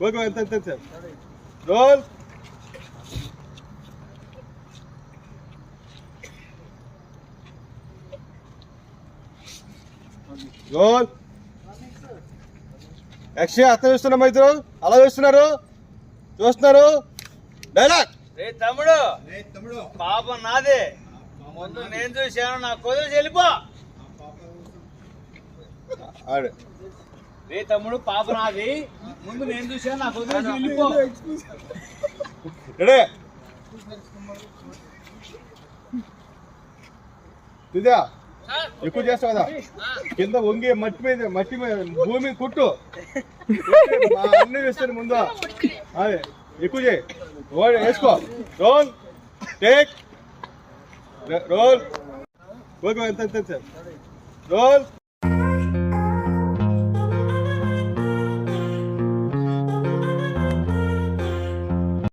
Okay ఎంత ఎంత sir roll role action అర్థం చూస్తున్నాం ఇద్దరు? అలా చూస్తున్నారు చూస్తున్నారు? డైలాగ్ రే తమ్ముడు. పాపం నాదే. ముందు నేను చూశాను నా కొద్దిగా వెళ్ళిపో ఆడు. రే తమ్ముడు పాప నాది. ముందు నేను చూశాను నా కొద్దిగా వెళ్ళిపో. తుదా ఎక్కువ చేస్తావు కదా? కింద వంగి మట్టి మీద మట్టి మీద భూమి కుట్టు. అన్ని వేస్తాను ముందు. అదే ఎక్కువ చేయి. వేసుకో. రోల్. టేక్. రోల్. ఓకే ఎంత ఎంత సార్ రోల్.